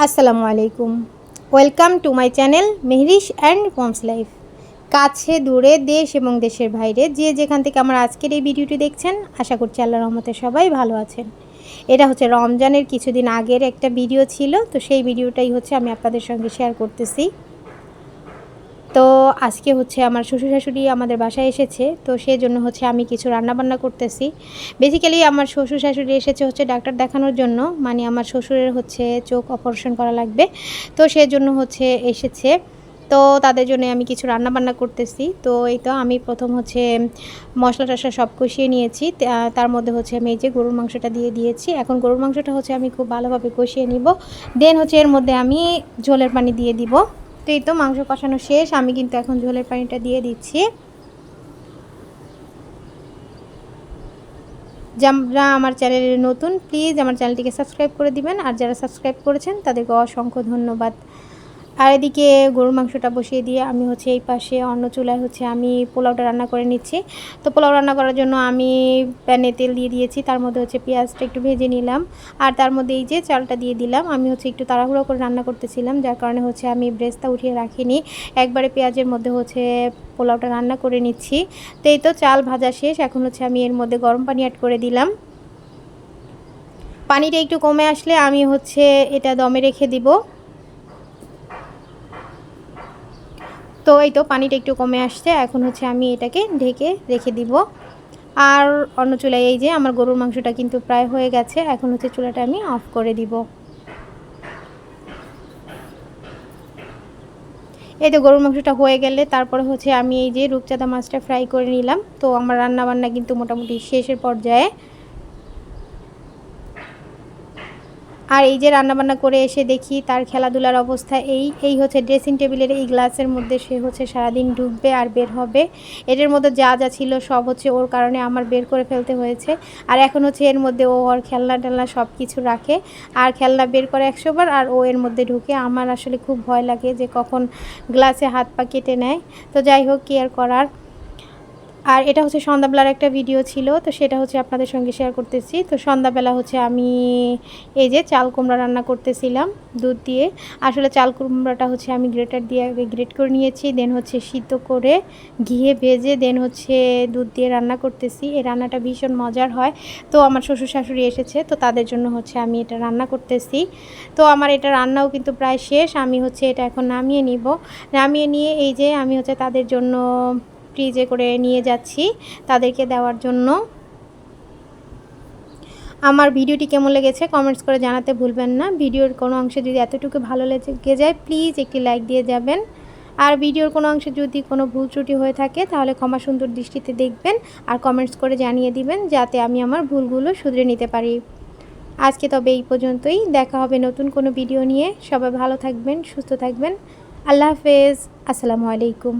আসসালামু আলাইকুম। Welcome to my channel Mehrish and moms life কাছে, দূরে, দেশ এবং দেশের বাইরে যে যেখান থেকে আমার আজকের এই ভিডিওটি দেখছেন, আশা করছি আল্লাহ রহমতে সবাই ভালো আছেন। এটা হচ্ছে রমজানের কিছুদিন আগের একটা ভিডিও ছিল, তো সেই ভিডিওটাই হচ্ছে আমি আপনাদের সঙ্গে শেয়ার করতেছি। তো আজকে হচ্ছে আমার শ্বশুর শাশুড়ি আমাদের বাসায় এসেছে, তো সেই জন্য হচ্ছে আমি কিছু রান্নাবান্না করতেছি। বেসিক্যালি আমার শ্বশুর শাশুড়ি এসেছে হচ্ছে ডাক্তার দেখানোর জন্য মানে আমার শ্বশুরের হচ্ছে চোখ অপারেশন করা লাগবে, তো সেই জন্য হচ্ছে এসেছে। তো তাদের জন্য আমি কিছু রান্না বান্না করতেছি, তো এই তো আমি প্রথম হচ্ছে মশলা টশলা সব কষিয়ে নিয়েছি তার মধ্যে হচ্ছে আমি এই যে গরুর মাংসটা দিয়ে দিয়েছি, এখন গরুর মাংসটা হচ্ছে আমি খুব ভালোভাবে কষিয়ে নিব, দেন হচ্ছে এর মধ্যে আমি ঝোলের পানি দিয়ে দিব। তো এই তো মাংস কষানো শেষ, আমি কিন্তু এখন ঝোলের পানিটা দিয়ে দিচ্ছি। যারা আমার চ্যানেলে নতুন, প্লিজ আমার চ্যানেলটিকে সাবস্ক্রাইব করে দিবেন। আর যারা সাবস্ক্রাইব করেছেন, তাদেরকে অসংখ্য ধন্যবাদ। আর এদিকে গরুর মাংসটা বসিয়ে দিয়ে আমি হচ্ছে এই পাশে অন্য চুলায় হচ্ছে আমি পোলাওটা রান্না করে নিচ্ছি। তো পোলাও রান্না করার জন্য আমি প্যানে তেল দিয়ে দিয়েছি, তার মধ্যে হচ্ছে পেঁয়াজটা একটু ভেজে নিলাম। আর তার মধ্যে এই যে চালটা দিয়ে দিলাম, আমি হচ্ছে একটু তাড়াহুড়ো করে রান্না করতেছিলাম, যার কারণে হচ্ছে আমি ব্রেস্তা উঠিয়ে রাখিনি। একবারে পেঁয়াজের মধ্যে হচ্ছে পোলাওটা রান্না করে নিচ্ছি। তো এই তো চাল ভাজা শেষ, এখন হচ্ছে আমি এর মধ্যে গরম পানি অ্যাড করে দিলাম। পানিটা একটু কমে আসলে আমি হচ্ছে এটা দমে রেখে দিব। তো এই তো পানিটা একটু কমে আসছে। এখন হচ্ছে আমি এটাকে ঢেকে রেখে দিব। আর অন্য চুলায় এই যে আমার গরুর মাংসটা কিন্তু প্রায় হয়ে গেছে। এখন হচ্ছে চুলাটা আমি অফ করে দিব। এই তো গরুর মাংসটা হয়ে গেলে তারপরে হচ্ছে আমি এই যে রূপচাঁদা মাছটা ফ্রাই করে নিলাম। তো আমার রান্না বান্না কিন্তু মোটামুটি শেষের পর্যায়ে। আর এই যে রান্নাবান্না করে এসে দেখি তার খেলাধুলার অবস্থা এই এই হচ্ছে ড্রেসিং টেবিলের এই গ্লাসের মধ্যে সে হচ্ছে সারাদিন ঢুকবে আর বের হবে। এটার মধ্যে যা যা ছিল সব হচ্ছে ওর কারণে আমার বের করে ফেলতে হয়েছে। আর এখন হচ্ছে এর মধ্যে ও ওর খেলনা টেলনা সব কিছু রাখে। আর খেলনা বের করে একশোবার আর ও এর মধ্যে ঢুকে। আমার আসলে খুব ভয় লাগে যে কখন গ্লাসে হাত পা কেটে নেয়। তো যাই হোক, কি আর করার? আর এটা হচ্ছে সন্ধ্যাবেলার একটা ভিডিও ছিল, তো সেটা হচ্ছে আপনাদের সঙ্গে শেয়ার করতেছি। তো সন্ধ্যাবেলা হচ্ছে আমি এই যে চাল কুমড়া রান্না করতেছিলাম দুধ দিয়ে। আসলে চাল কুমড়াটা হচ্ছে আমি গ্রেটার দিয়ে আগে গ্রেট করে নিয়েছি দেন হচ্ছে সিদ্ধ করে ঘিয়ে ভেজে দেন হচ্ছে দুধ দিয়ে রান্না করতেছি। এই রান্নাটা ভীষণ মজার হয়। তো আমার শ্বশুর শাশুড়ি এসেছে, তো তাদের জন্য হচ্ছে আমি এটা রান্না করতেছি। তো আমার এটা রান্নাও কিন্তু প্রায় শেষ, আমি হচ্ছে এটা এখন নামিয়ে নিব। নামিয়ে নিয়ে এই যে আমি হচ্ছে তাদের জন্য ফ্রিজে করে নিয়ে যাচ্ছি তাদেরকে দেওয়ার জন্য। আমার ভিডিওটি কেমন লেগেছে কমেন্টস করে জানাতে ভুলবেন না। ভিডিওর কোনো অংশে যদি এতটুকু ভালো লেগে যায় প্লিজ একটি লাইক দিয়ে যাবেন। আর ভিডিওর কোনো অংশে যদি কোনো ভুল ত্রুটি হয়ে থাকে, তাহলে ক্ষমা সুন্দর দৃষ্টিতে দেখবেন আর কমেন্টস করে জানিয়ে দিবেন, যাতে আমি আমার ভুলগুলো শুধরে নিতে পারি। আজকে তবে এই পর্যন্তই। দেখা হবে নতুন কোনো ভিডিও নিয়ে। সবাই ভালো থাকবেন, সুস্থ থাকবেন। আল্লাহ হাফেজ। আসসালামু আলাইকুম।